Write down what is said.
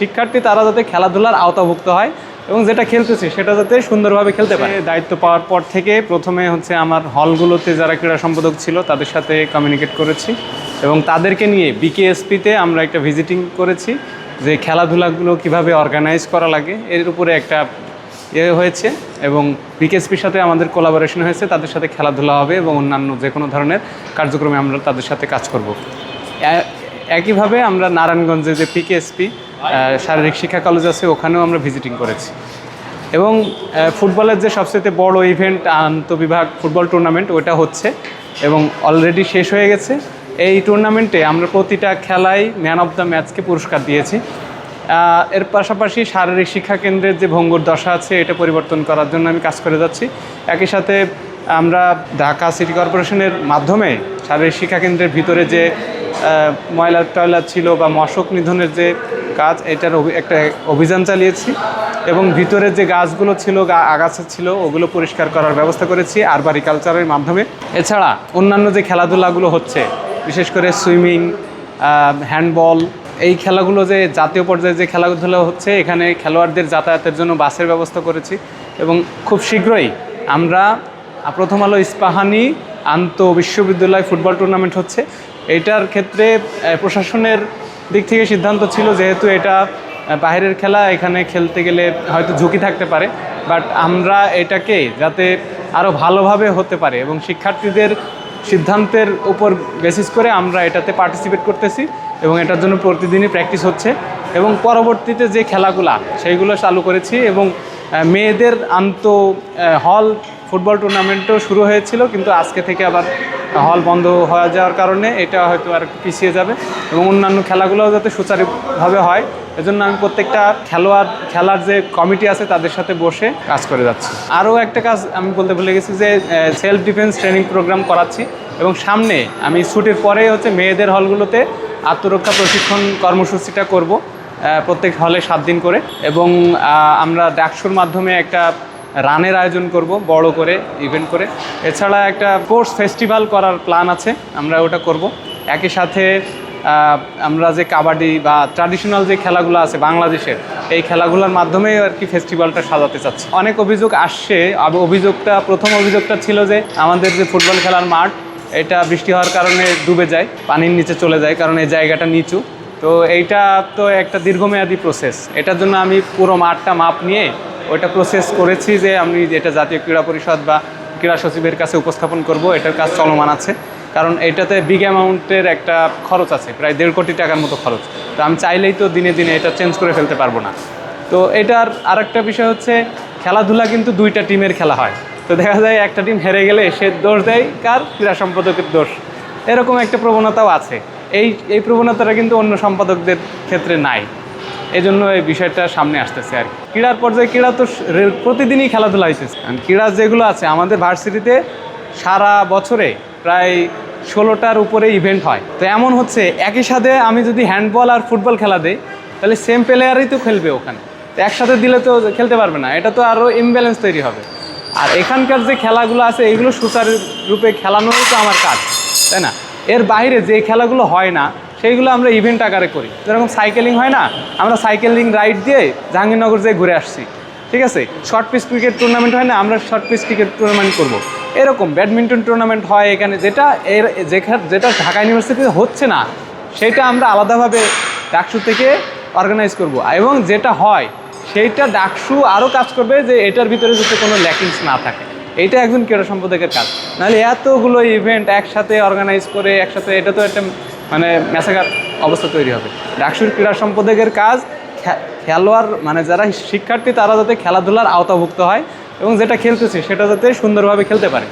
শিক্ষার্থী তারা যাতে খেলাধুলার আওতাভুক্ত হয় এবং যেটা খেলতেছে সেটা যাতে সুন্দরভাবে খেলতে পারে। দায়িত্ব পাওয়ার পর থেকে প্রথমে হচ্ছে আমার হলগুলোতে যারা ক্রীড়া সম্পাদক ছিল তাদের সাথে কমিউনিকেট করেছি এবং তাদেরকে নিয়ে বিকেএসপিতে আমরা একটা ভিজিটিং করেছি যে খেলাধুলাগুলো কীভাবে অর্গানাইজ করা লাগে এর উপরে একটা ইয়ে হয়েছে এবং বিকেএসপির সাথে আমাদের কোলাবোরেশন হয়েছে তাদের সাথে খেলাধুলা হবে এবং অন্যান্য যে কোনো ধরনের কার্যক্রমে আমরা তাদের সাথে কাজ করব। একইভাবে আমরা নারায়ণগঞ্জে যে পিকেএসপি শারীরিক শিক্ষা কলেজ আছে, ওখানেও আমরা ভিজিটিং করেছি। এবং ফুটবলের যে সবচেয়ে বড় ইভেন্ট আন্তবিভাগ ফুটবল টুর্নামেন্ট ওটা হচ্ছে এবং অলরেডি শেষ হয়ে গেছে। এই টুর্নামেন্টে আমরা প্রতিটা খেলায় ম্যান অফ দ্য ম্যাচকে পুরস্কার দিয়েছি। এর পাশাপাশি শারীরিক শিক্ষা কেন্দ্রের যে ভঙ্গুর দশা আছে, এটা পরিবর্তন করার জন্য আমি কাজ করে যাচ্ছি। একই সাথে আমরা ঢাকা সিটি কর্পোরেশনের মাধ্যমে শারীরিক শিক্ষা কেন্দ্রের ভিতরে যে ময়লা টয়লা ছিল বা মশক নিধনের যে কাজ, এটার একটা অভিযান চালিয়েছি এবং ভিতরে যে গাছগুলো ছিল আগাছা ছিল, ওগুলো পরিষ্কার করার ব্যবস্থা করেছি আরবারি কালচারের মাধ্যমে। এছাড়া অন্যান্য যে খেলাধুলাগুলো হচ্ছে, বিশেষ করে সুইমিং হ্যান্ডবল, এই খেলাগুলো যে জাতীয় পর্যায়ে যে খেলাধুলা হচ্ছে, এখানে খেলোয়াড়দের যাতায়াতের জন্য বাসের ব্যবস্থা করেছি এবং খুব শীঘ্রই আমরা প্রথম আলো ইস্পাহানি আন্ত বিশ্ববিদ্যালয় ফুটবল টুর্নামেন্ট হচ্ছে। এইটার ক্ষেত্রে প্রশাসনের দিক থেকে সিদ্ধান্ত ছিল যেহেতু এটা বাইরের খেলা, এখানে খেলতে গেলে হয়তো ঝুঁকি থাকতে পারে। বাট আমরা এটাকে যাতে আরও ভালোভাবে হতে পারে এবং শিক্ষার্থীদের সিদ্ধান্তের উপর বেসিস করে আমরা এটাতে পার্টিসিপেট করতেছি এবং এটার জন্য প্রতিদিনই প্র্যাকটিস হচ্ছে। এবং পরবর্তীতে যে খেলাগুলা, সেইগুলো চালু করেছি এবং মেয়েদের আন্ত হল ফুটবল টুর্নামেন্টও শুরু হয়েছিল, কিন্তু আজকে থেকে আবার হল বন্ধ হয়ে যাওয়ার কারণে এটা হয়তো আর পিছিয়ে যাবে এবং অন্যান্য খেলাগুলোও যাতে সুচারুভাবে হয়। এজন্য আমি প্রত্যেকটা খেলোয়াড়, খেলার যে কমিটি আছে তাদের সাথে বসে কাজ করে যাচ্ছি। আরও একটা কাজ আমি বলতে ভুলে গেছি যে সেলফ ডিফেন্স ট্রেনিং প্রোগ্রাম করাচ্ছি এবং সামনে আমি ছুটির পরে হচ্ছে মেয়েদের হলগুলোতে আত্মরক্ষা প্রশিক্ষণ কর্মসূচিটা করব প্রত্যেক হলে সাত দিন করে এবং আমরা ডাকসুর মাধ্যমে একটা রানের আয়োজন করব, বড় করে ইভেন্ট করে। এছাড়া একটা স্পোর্টস ফেস্টিভ্যাল করার প্ল্যান আছে, আমরা ওটা করব। একই সাথে আমরা যে কাবাডি বা ট্র্যাডিশনাল যে খেলাগুলো আছে বাংলাদেশের, এই খেলাগুলোর মাধ্যমেই আর কি ফেস্টিভ্যালটা সাজাতে চাচ্ছি। অনেক অভিযোগ আসছে অভিযোগটা, প্রথম অভিযোগটা ছিল যে আমাদের যে ফুটবল খেলার মাঠ, এটা বৃষ্টি হওয়ার কারণে ডুবে যায়, পানির নিচে চলে যায়, কারণ এই জায়গাটা নিচু। তো এইটা তো একটা দীর্ঘমেয়াদী প্রসেস এটার জন্য আমি পুরো মাঠটা মাপ নিয়ে ওইটা প্রসেস করেছি যে আমি এটা জাতীয় ক্রীড়া পরিষদ বা ক্রীড়া সচিবের কাছে উপস্থাপন করব, এটার কাজ চলমান আছে। কারণ এটাতে বিগ অ্যামাউন্টের একটা খরচ আছে, প্রায় দেড় কোটি টাকার মতো খরচ। তো আমি চাইলেই তো দিনে দিনে এটা চেঞ্জ করে ফেলতে পারব না। তো এটার আরেকটা বিষয় হচ্ছে, খেলাধুলা কিন্তু দুইটা টিমের খেলা হয়। তো দেখা যায় একটা টিম হেরে গেলে সে দোষ দেয়, কার? ক্রীড়া সম্পাদকের দোষ। এরকম একটা প্রবণতাও আছে। এই এই প্রবণতাটা কিন্তু অন্য সম্পাদকদের ক্ষেত্রে নাই। এই জন্য এই বিষয়টা সামনে আসতেছে আর কি। ক্রীড়ার পর্যায়ে ক্রীড়া তো প্রতিদিনই খেলাধুলা হইতেছে। কারণ ক্রীড়া যেগুলো আছে, আমাদের ভার্সিটিতে সারা বছরে প্রায় ষোলোটার উপরে ইভেন্ট হয়। তো এমন হচ্ছে, একই সাথে আমি যদি হ্যান্ডবল আর ফুটবল খেলা দিই, তাহলে সেম প্লেয়ারই তো খেলবে ওখানে। তো একসাথে দিলে তো খেলতে পারবে না। এটা তো আরও ইমব্যালেন্স তৈরি হবে। আর এখানকার যে খেলাগুলো আছে, এইগুলো সুচারুরূপে খেলানোই তো আমার কাজ, তাই না? এর বাইরে যে খেলাগুলো হয় না সেইগুলো আমরা ইভেন্ট আকারে করি। যেরকম সাইকেলিং হয় না, আমরা সাইকেলিং রাইড দিয়ে জাহাঙ্গীরনগর যেয়ে ঘুরে আসছি। ঠিক আছে? শর্ট পিচ ক্রিকেট টুর্নামেন্ট হয় না, আমরা শর্ট পিচ ক্রিকেট টুর্নামেন্ট করব। এরকম ব্যাডমিন্টন টুর্নামেন্ট হয় এখানে, যেটা এর যেটা ঢাকা ইউনিভার্সিটিতে হচ্ছে না, সেটা আমরা আলাদাভাবে ডাকসু থেকে অর্গানাইজ করব। এবং যেটা হয়, সেইটা ডাকসু আরও কাজ করবে যে এটার ভিতরে যাতে কোনো ল্যাকিংস না থাকে। এইটা একজন ক্রীড়া সম্পাদকের কাজ। নাহলে এতগুলো ইভেন্ট একসাথে অর্গানাইজ করে, একসাথে, এটা তো একটা মানে মেসাকার অবস্থা তৈরি হবে। ডাকসুর ক্রীড়া সম্পাদকের কাজ খেলোয়াড় মানে যারা শিক্ষার্থী তারা যাতে খেলাধুলার আওতাভুক্ত হয় এবং যেটা খেলতেছে সেটা যাতে সুন্দরভাবে খেলতে পারে।